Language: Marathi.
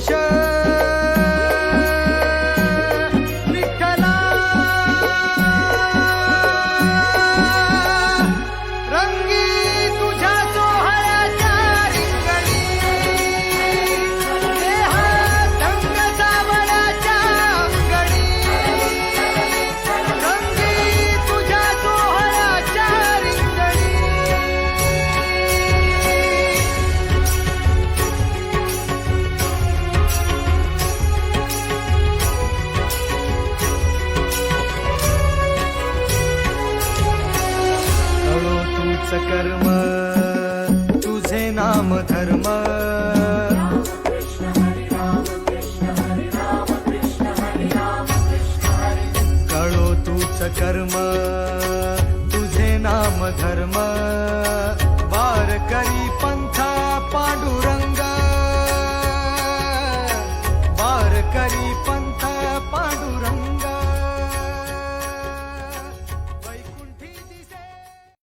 ocean. सकर्म कर्म तुझे नाम धर्म. कळो तूच कर्म तुझे नाम धर्म. वार करी पंथा पांडुरंग वार करी पंथा